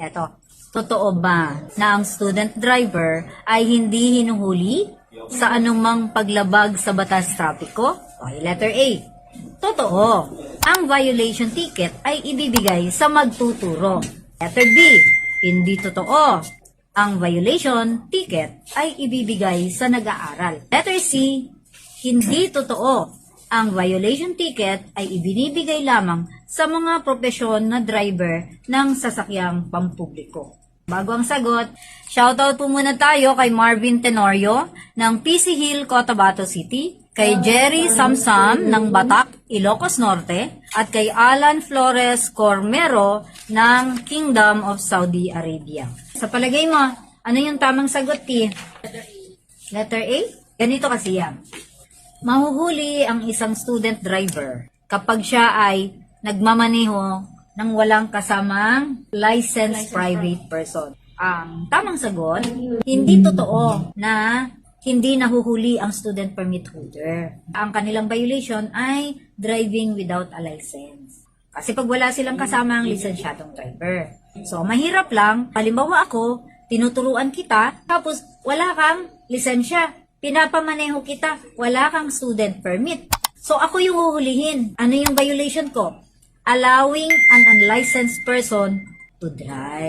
Eto, totoo ba na ang student driver ay hindi hinuhuli sa anumang paglabag sa batas trapiko? Okay, letter A. Totoo. Ang violation ticket ay ibibigay sa magtuturo. Letter B. Hindi totoo. Ang violation ticket ay ibibigay sa nag-aaral. Letter C. Hindi totoo. Ang violation ticket ay ibinibigay lamang sa mga propesyon na driver ng sasakyang pampubliko. Bago ang sagot, shoutout po muna tayo kay Marvin Tenorio ng PC Hill, Cotabato City, kay Jerry Samsam ng Batak, Ilocos Norte, at kay Alan Flores Cormero ng Kingdom of Saudi Arabia. Sa palagay mo, ano yung tamang sagot, T? Letter A? Ganito kasi yan. Mahuhuli ang isang student driver kapag siya ay nagmamaneho ng walang kasamang licensed private person. Ang tamang sagot, hindi totoo na hindi nahuhuli ang student permit holder. Ang kanilang violation ay driving without a license. Kasi pag wala silang kasama ang lisensyadong driver. So, mahirap lang. Halimbawa ako, tinuturuan kita, tapos wala kang lisensya. Pinapamaneho kita, wala kang student permit. So, ako yung huhulihin. Ano yung violation ko? Allowing an unlicensed person to drive.